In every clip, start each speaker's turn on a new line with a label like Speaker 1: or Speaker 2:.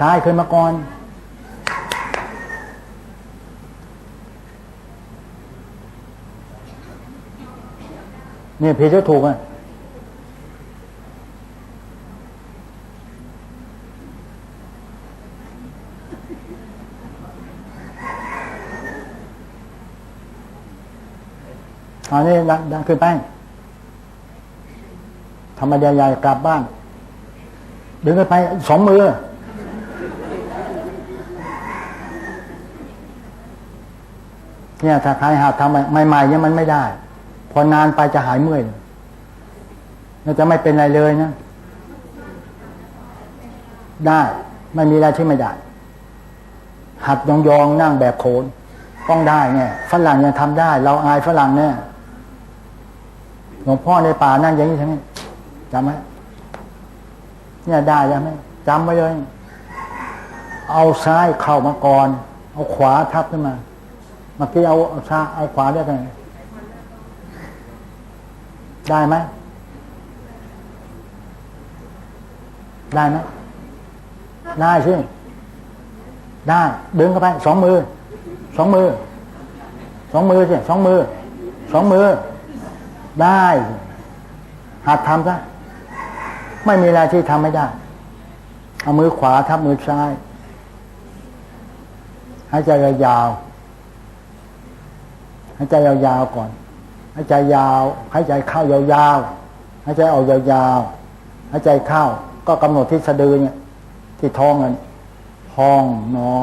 Speaker 1: ซ้ายขึ้นมาก่อน เนี่ยผิดหรือถูกอะอันนี้ดันดันขึ้นไปทำมาใหญ่ๆกลับบ้านดึงขึ้นไปสองมือ เนี่ยถ้าใครหาทำใหม่ๆเนี่ยมันไม่ได้ พอนานไปจะหายเมื่อยมันจะไม่เป็นไรเลยนะ ได้ไม่มีอะไรที่ไม่ได้ หัดยองๆนั่งแบบโขนต้องได้เนี่ยฝรั่งยังทำได้ เราอายฝรั่งเนี่ยหลวงพ่อในป่านั่งอย่างนี้ใช่ไหมจำไหมเนี่ยได้ใช่ไหมจำไว้เลย เอาซ้ายเข้ามาก่อน เอาขวาทับขึ้นมา มื่อกี้เอาเอาเอาขวาได้ไงได้ไหมได้ไหมได้สิได้ดึงเข้าไปสองมือสองมือสองมือสิสองมือสองมือ ได้หัดทำซะไม่มีอะไรที่ทำไม่ได้ เอามือขวาทับมือซ้ายหายใจยาว หายใจยาวๆก่อนหายใจยาวหายใจเข้ายาวๆหายใจออกยาวๆหายใจเข้าก็กำหนดที่สะดือเนี่ย ที่ท้องนั่นพองหนอ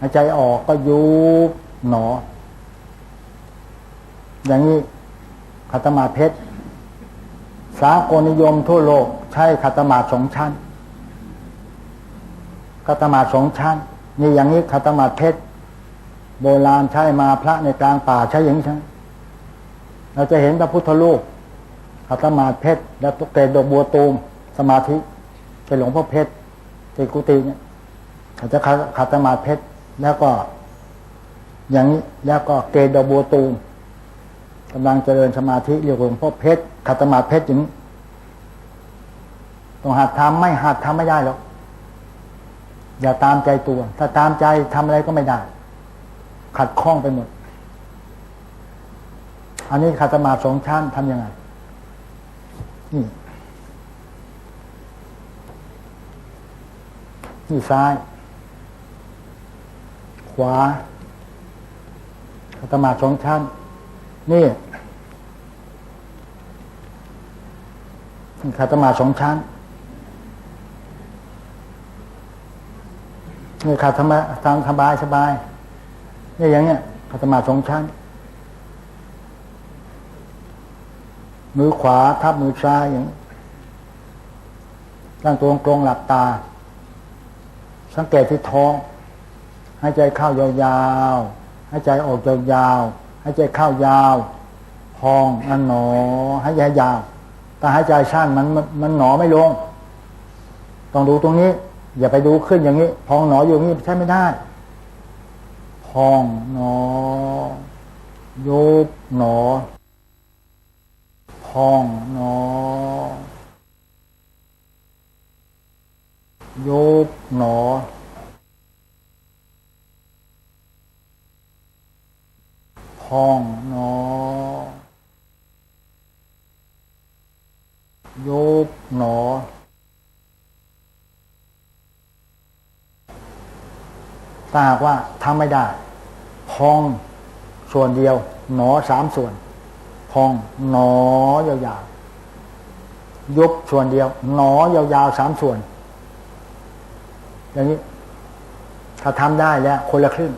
Speaker 1: หายใจออกก็ยุบหนอ อย่างนี้ขัตมาเพชรสากลนิยมทั่วโลก ใช้ขัตมาสองชั้นขัตมาสองชั้นนี่อย่างนี้ขัตมาเพชร โบราณใช้มาพระในกลางป่าใช้อย่างนี้ใช่เราจะเห็นพระพุทธรูปขัตมาเพชร และตุกเกดดอกบัวตูม สมาธิเป็นหลวงพ่อเพชรเป็นกุฏิเนี่ยเขาจจะขัตมาเพชร แล้วก็ อย่างนี้แล้วก็เกดดอกบัวตูมกำลังเจริญสมาธิเรียกหลวงพ่อเพชรขัตมาเพชรอย่างนี้ต้องหัดทำไม่หัดทำไม่ได้หรอกอย่าตามใจตัว ถ้าตามใจทำอะไรก็ไม่ได้ ขัดข้องไปหมด อันนี้ขัตมาสองชั้นทำยังไงนี่นี่ซ้าย ขวาขัตมาสองชั้น นี่ขัตมาสองชั้นนี่ขัดธรรมะทางสบายสบาย นี่อย่างเนี้ยขัตมาสองชั้น มือขวาทับมือซ้ายอย่างตั้งตัวตรงหลับตา สังเกตที่ท้องหายใจเข้ายาวๆหายใจออกยาวๆหายใจเข้ายาวพองอันหนอหายใจยาวแต่หายใจสั้นมันมันหนอไม่ลง ต้องดูตรงนี้ อย่าไปดูขึ้นอย่างนี้ พองหนออยู่อย่างนี้ใช่ไม่ได้ พองหนอยุบหนอ พองหนอยุบหนอ พองหนอยุบหนอ ถ้าหากว่าทำไม่ได้ พองส่วนเดียว หนอสามส่วน พองหนอยาวๆยุบส่วนเดียว หนอยาวๆสามส่วน อย่างนี้ ถ้าทำได้แล้ว คนละครึ่ง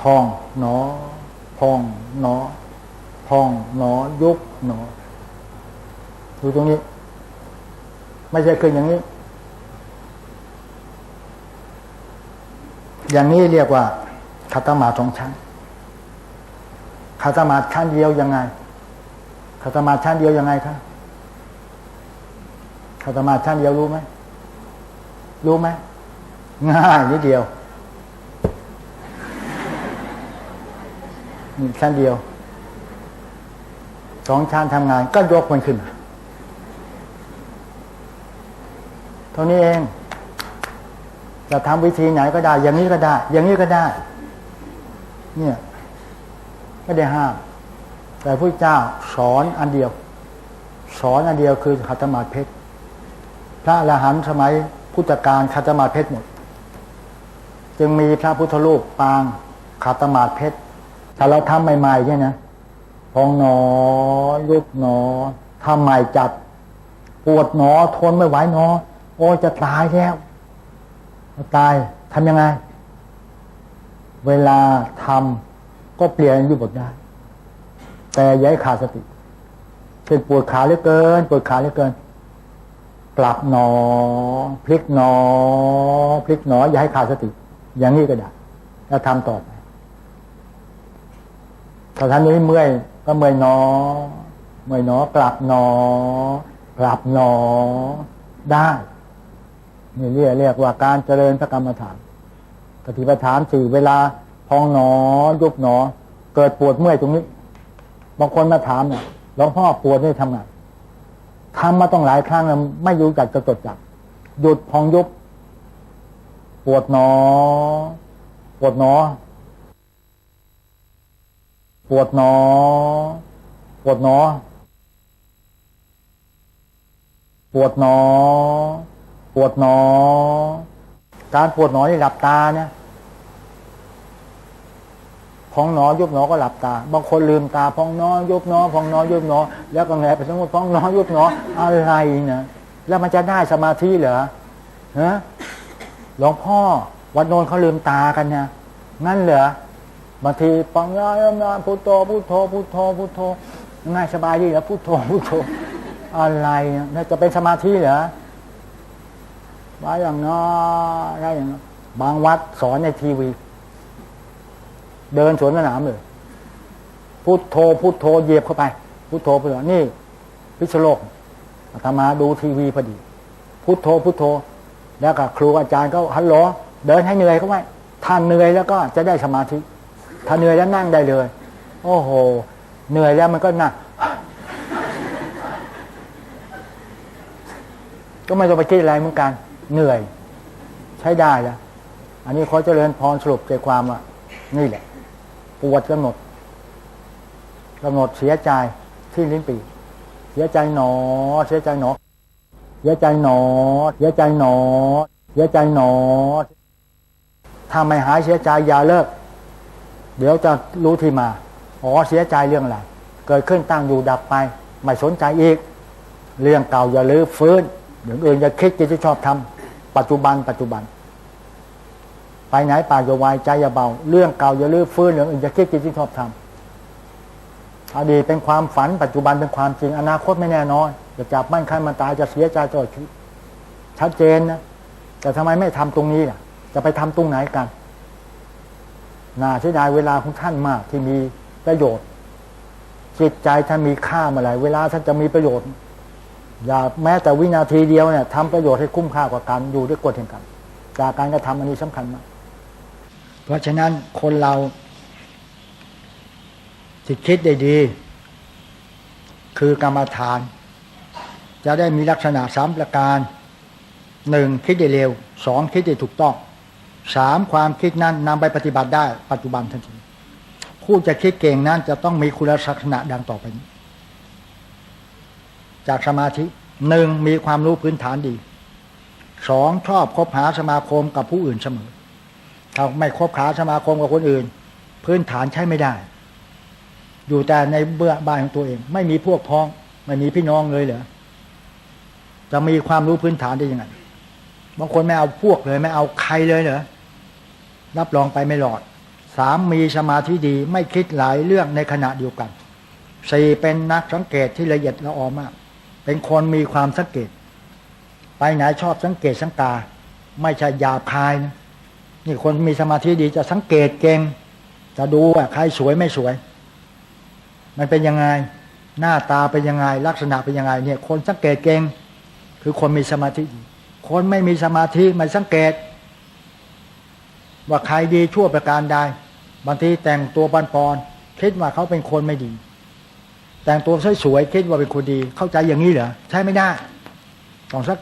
Speaker 1: พองหนอ พองหนอ พองหนอยุบหนอดูตรงนี้ ไม่ใช่ขึ้นอย่างนี้ อย่างนี้เรียกว่าคาตมาสองชั้นคาตมาชั้นเดียวยังไงคาตมาชั้นเดียวยังไงครับคาตมาชั้นเดียวรู้ไหมรู้ไหมง่ายนิดเดียวนี่ชั้นเดียวสองชั้นทำงานก็ยกมันขึ้นเท่านี้เอง จะทำวิธีไหนก็ได้ อย่างนี้ก็ได้ อย่างนี้ก็ได้ เนี่ยไม่ได้ห้าม แต่พระเจ้าสอนอันเดียว สอนอันเดียวคือขัตมาเพชรพระอรหันต์สมัยพุทธกาลขัตมาเพชรหมด จึงมีพระพุทธรูปปางขัตมาเพชรถ้าเราทำใหม่ๆเนี่ยนะพองหนอยุบหนอทำใหม่จัด ปวดหนอทนไม่ไหวหนอ โอ้จะตายแล้ว ตายทำยังไง เวลาทำก็เปลี่ยนอายุบทได้ แต่ย่าให้ขาดสติเช่นปวดขาเหลือเกินปวดขาเหลือเกินกลับหนอ พลิกหนอ พลิกหนอ อย่าให้ขาดสติ อย่างนี้ก็ได้แล้วทำต่อไปถ้าท่านนี้เมื่อยก็เมื่อยหนอ เมื่อยหนอกลับหนอกลับหนอได้ นี่เรียกเรียกว่าการเจริญพระกรรมฐานปฏิปทานสี่เวลาพองหนอยุบหนอ เกิดปวดเมื่อยตรงนี้ บางคนมาถามเนี่ยหลวงพ่อปวดนี่ทำไงทำมาต้องหลายครั้งแล้วไม่รู้จักจะจดจับหยุดพองยุบปวดหนอ ปวดหนอ ปวดหนอ ปวดหนอ ปวดหนอ ปวดหนอ การปวดหนอนี่หลับตาเนี่ยพองหนอยุบหนอก็หลับตา บางคนลืมตาพองหนอยุบหนอพองหนอยุบหนอ แล้วก็แงไปสมมติพองหนอยุบหนออะไรนะแล้วมันจะได้สมาธิเหรอฮะหลวงพ่อวัดโนนเขาลืมตากันนะนั่นเหรอบางทีปังยายมนานพุทโธพุทโธพุทโธพุทโธง่ายสบายดีแล้วพุทโธพุทโธอะไรนะจะเป็นสมาธิเหรอ ว่าอย่างน้อได้อย่างน้อบางวัดสอนในทีวี เดินสวนสนามเลยพุทโธพุทโธเหยียบเข้าไป พุทโธพุทโธนี่ พิชโลกอาตมาดูทีวีพอดี พุทโธพุทโธ แล้วก็ครูอาจารย์ก็ฮัลโหลเดินให้เหนื่อยเข้าไว้ถ้าเหนื่อยแล้วก็จะได้สมาธิ ถ้าเหนื่อยแล้วนั่งได้เลย โอ้โห เหนื่อยแล้วมันก็นั่งก็ไม่ต้องไปคิดอะไรเหมือนกัน เหนื่อย ใช้ได้แล้วอันนี้ขอเจริญพรสรุปใจความว่านี่แหละ ปวดกำหนดกำหนดเสียใจที่ลิ้นปีเสียใจหนอ เสียใจหนอ เสียใจหนอ เสียใจหนอ เสียใจหนอ ถ้าไม่หายเสียใจอย่าเลิก เดี๋ยวจะรู้ที่มา อ๋อเสียใจเรื่องอะไร เกิดขึ้นตั้งอยู่ดับไป ไม่สนใจอีก เรื่องเก่าอย่าลืมฟื้น เดี๋ยวอื่นอย่าคิดจะชอบทำปัจจุบัน ปัจจุบัน ไปไหนปากอย่าวายใจอย่าเบา เรื่องเก่าอย่าลืมฟื้นเรื่องอื่นอย่าคิดจะชอบทำอดีตเป็นความฝันปัจจุบันเป็นความจริงอนาคตไม่แน่นอนจะจับมั่นคันมันตายจะเสียใจตลอดชีวิตชัดเจนนะแต่ทำไมไม่ทำตรงนี้ล่ะ จะไปทำตรงไหนกันน่าเสียดายเวลาของท่านมากที่มีประโยชน์จิตใจท่านมีค่าเมื่อไหร่เวลาท่านจะมีประโยชน์ อย่าแม้แต่วินาทีเดียวเนี่ยทำประโยชน์ให้คุ้มค่ากว่าการอยู่ด้วยกฎแห่งกรรมจากการกระทำอันนี้สำคัญมาก เพราะฉะนั้นคนเราที่คิดได้ดี คือกรรมฐาน จะได้มีลักษณะสามประการหนึ่งคิดได้เร็วสองคิดได้ถูกต้องสามความคิดนั้นนำไปปฏิบัติได้ปัจจุบันทันทีผู้จะคิดเก่งนั้นจะต้องมีคุณลักษณะดังต่อไปนี้ จากสมาธิหนึ่งมีความรู้พื้นฐานดีสองชอบคบหาสมาคมกับผู้อื่นเสมอ ถ้าไม่คบหาสมาคมกับคนอื่น พื้นฐานใช้ไม่ได้ อยู่แต่ในเบื้อบ้านของตัวเอง ไม่มีพวกพ้อง ไม่มีพี่น้องเลยเหรอจะมีความรู้พื้นฐานได้ยังไงบางคนไม่เอาพวกเลย ไม่เอาใครเลยเหรอรับรองไปไม่หลอดสามมีสมาธิดี ไม่คิดหลายเรื่องในขณะเดียวกันสี่เป็นนักสังเกตที่ละเอียดละออมาก เป็นคนมีความสังเกต ไปไหนชอบสังเกตสังกา ไม่ใช่ยาคายนะนี่คนมีสมาธิดีจะสังเกตเก่งจะดูว่าใครสวยไม่สวย มันเป็นยังไง หน้าตาเป็นยังไง ลักษณะเป็นยังไง เนี่ย คนสังเกตเก่งคือคนมีสมาธิ คนไม่มีสมาธิไม่สังเกต ว่าใครดีชั่วประการใดบางทีแต่งตัวปันปอนคิดว่าเขาเป็นคนไม่ดี แต่งตัวสวยๆคิดว่าเป็นคนดี เข้าใจอย่างนี้เหรอใช่ไม่ได้ต้องสัก